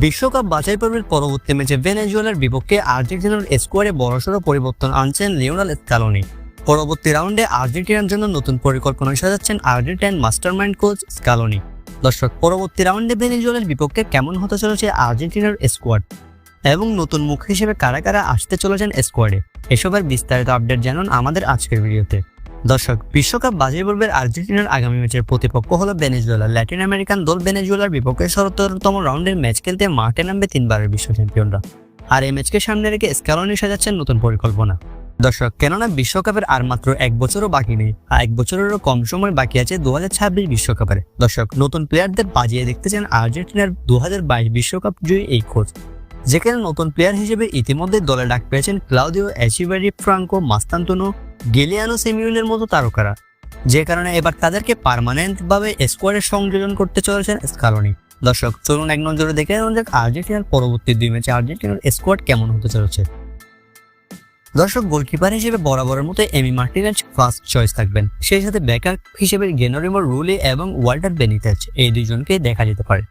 বিশ্বকাপ বাছাই পর্বের পরবর্তী ম্যাচে ভেনেজুয়েলার বিপক্ষে আর্জেন্টিনার স্কোয়াডে বড়সড় পরিবর্তন আনছেন লিওনাল স্কালোনি। পরবর্তী রাউন্ডে আর্জেন্টিনার জন্য নতুন পরিকল্পনা সাজাচ্ছেন আর্জেন্টাইন মাস্টারমাইন্ড কোচ স্কালোনি। দর্শক, পরবর্তী রাউন্ডে ভেনেজুয়েলার বিপক্ষে কেমন হতে চলেছে আর্জেন্টিনার স্কোয়াড? এবং নতুন মুখ হিসেবে কারা কারা আসতে চলেছেন স্কোয়াডে? এসবের বিস্তারিত আপডেট জানুন আমাদের আজকের ভিডিওতে। দর্শক, বিশ্বকাপ বাছাই পর্বের আর্জেন্টিনার আগামী ম্যাচের প্রতিপক্ষ হলো ভেনেজুয়েলা। ল্যাটিন আমেরিকান দল ভেনেজুয়েলার বিপক্ষে সত্তরতম রাউন্ডের ম্যাচ খেলতে মাঠে নামবে তিনবারের বিশ্ব চ্যাম্পিয়নরা। আর এই ম্যাচকে সামনে রেখে স্ক্যালনি সাজাচ্ছেন নতুন পরিকল্পনা। দর্শক, কেননা বিশ্বকাপের আর মাত্র এক বছরও বাকি নেই, আর এক বছরেরও কম সময় বাকি আছে দু হাজার বিশ্বকাপের। দর্শক, নতুন প্লেয়ারদের বাজিয়ে দেখতে চান আর্জেন্টিনার দু বিশ্বকাপ জয়ী এই কোচ, যেখানে নতুন প্লেয়ার হিসেবে ইতিমধ্যে দলে ডাক পেয়েছেন ক্লাউদিও অ্যাচিভারি ফ্রাঙ্কো মাস্তান্তনো গেলিয়ানো সেমিউনের মতো তারকারা, যে কারণে এবার তাদেরকে পার্মানেন্ট ভাবে স্কোয়াডে সংযোজন করতে চলেছেন স্কালনি দর্শক, চলুন এক নজরে দেখে নেওয়া যাক আর্জেন্টিনার পরবর্তী দুই ম্যাচে আর্জেন্টিনার স্কোয়াড কেমন হতে চলেছে। দর্শক গোলকিপার হিসেবে বরাবরের মতো এমি মার্টিনেজ ফার্স্ট চয়েস থাকবেন। সেই সাথে ব্যাকআপ হিসেবে গেনোরিমো রুলি এবং ওয়াল্টার বেনিতেজ এই দুইজনকে দেখা যেতে পারে।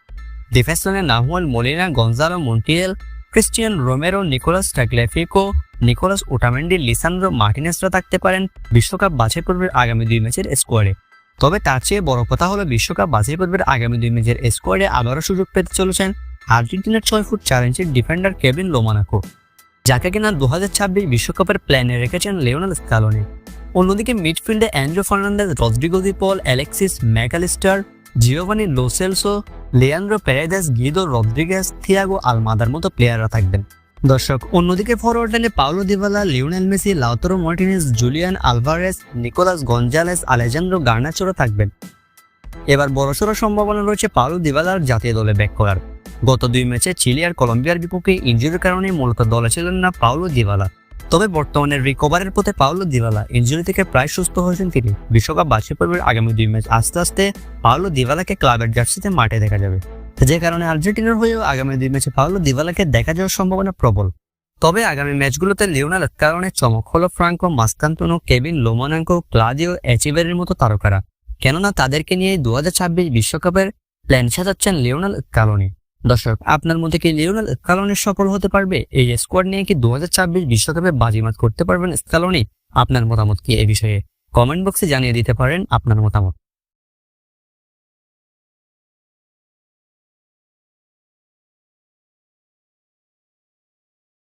ডিফেন্স লাইনে Nahuel Molina Gonzalo Montiel, Cristian Romero, Nicolas Tagliafico Nicolas Otamendi, Lisandro মার্টিনেসরা থাকতে পারেন বিশ্বকাপ বাছাই পর্বের আগামী দুই ম্যাচের স্কোয়াডে। তবে তার চেয়ে বড় কথা হলো বিশ্বকাপ বাছাই পর্বের আগামী দুই ম্যাচের স্কোয়াডে আবারও সুযোগ পেতে চলেছেন আর্জেন্টিনার ছয় ফুট চার ইঞ্চির ডিফেন্ডার কেভিন লোমানাকো, যাকে কিনা দু বিশ্বকাপের প্ল্যানে রেখেছেন লিওনাল স্কালোনি। অন্যদিকে মিডফিল্ডে Andro Fernandez Rodrigo De Paul, Alexis Mac Allister, Giovani Lo Celso Leandro Paredes, Guido Rodriguez Thiago আলমাদার মতো প্লেয়াররা থাকবেন। দর্শক, অন্যদিকে ফরওয়ার্ড লাইনে Paulo Dybala, Lionel Messi, Lautaro Martinez, Julian Alvarez, Nicolas Gonzalez, Alejandro গার্নাচোরা থাকবেন। এবার বড়সড় সম্ভাবনা রয়েছে পাউলো দিবালার জাতীয় দলে ব্যাক করার। গত দুই ম্যাচে চিলি আর কলম্বিয়ার বিপক্ষে ইঞ্জুরির কারণে মূলত দলে ছিলেন না পাউলো দিবালা। তবে বর্তমানে রিকভারের পথে পাউলো দিবালা ইঞ্জুরি থেকে প্রায় সুস্থ হয়েছেন তিনি। বিশ্বকাপ বাছাই পর্বের আগামী দুই ম্যাচ আস্তে আস্তে পাওলো দিবালাকে ক্লাবের জার্সিতে মাঠে দেখা যাবে। যে কারণে আর্জেন্টিনার হয়েও আগামী দুই ম্যাচে পাউলো দিবালাকে দেখা যাওয়ার সম্ভাবনা প্রবল। তবে আগামী ম্যাচগুলোতে লিওনাল কারণে চমক হলো Franco Mastantuono, Kevin Lomonaco, Claudio এচিভেরের মতো তারকারা। কেননা তাদেরকে নিয়ে দু বিশ্বকাপের প্ল্যান সাজাচ্ছেন লিওনাল কালনি দর্শক, আপনার মধ্যে কি লিওনাল স্কালনি সফল হতে পারবে? এই স্কোয়াড নিয়ে কি দু বিশ্বকাপে বাজিমাত করতে পারবেন স্কালনি আপনার মতামত কি এ বিষয়ে? কমেন্ট বক্সে জানিয়ে দিতে পারেন আপনার মতামত।